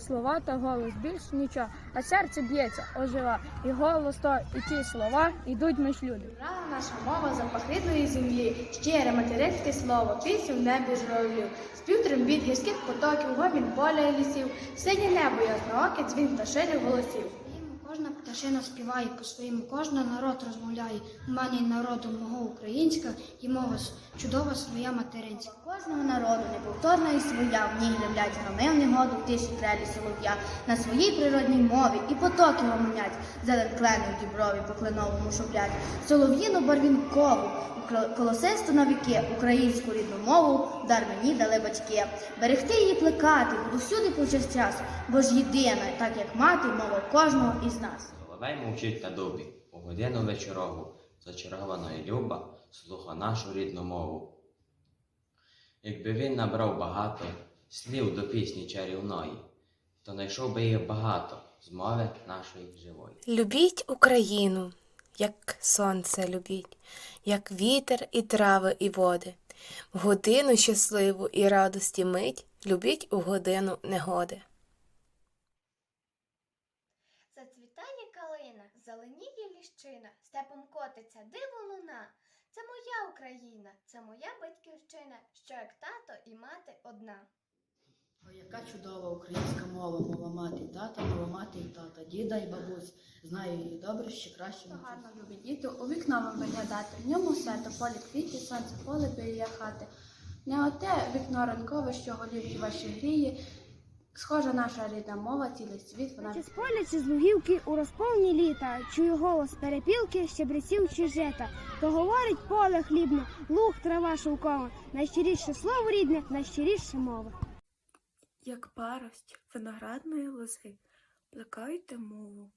слова та голос. Більш нічого, а серце б'ється, ожива, і голос то, і ті слова йдуть між люди. Брала наша мова запах рідної землі, щире материнське слово, пісню в небі журавлю, спів трембіт гірських потоків, гомін поля і лісів, синє небо яснооке, дзвін пташиних голосів. Пташина співає по-своєму, кожна народ розмовляє. У мене народу мого українська і мова чудова своя материнська. Кожного народу неповторна і своя, в ній гремлять громи в негоду тиші трелі солов'я, на своїй природній мові і потоки гомонять, зелен клену діброві по кленовому шоплять, солов'їну барвінкову, колосисту на віки, українську рідну мову, дар мені дали батьки. Берегти її плекати, буду всюди повчастяс, бо ж єдина, так як мати, мова кожного із нас. Соловей мовчить на дубі, у годину вечорову, зачарованої люба, слуха нашу рідну мову. Якби він набрав багато слів до пісні чарівної, то знайшов би їх багато з мови нашої живої. Любіть Україну, як сонце любіть, як вітер і трави і води. В годину щасливу і радості мить любіть у годину негоди. Зацвітає калина, зеленіє ліщина, степом котиться диво луна. Це моя Україна, це моя батьківщина, що як тато і мати одна. Ой, яка чудова українська мова, мова мати і тата, мова мати і тата, діда і бабусь. Знаю її добре, ще краще Гарно любить діти, у вікно вам виглядати, в ньому свято, полі квіти, сонце, поле біля хати. Не оте вікно ранкове, що голівки ваші гріє, схожа наша рідна мова, цілий світ, вона Чи з поля, чи з лугівки у розповні літа, чую голос перепілки, щебреців чи жета. То говорить поле хлібне, луг, трава шовкова, найщиріше слово рідне, найщиріше мова. Як парость виноградної лози, плекайте мову,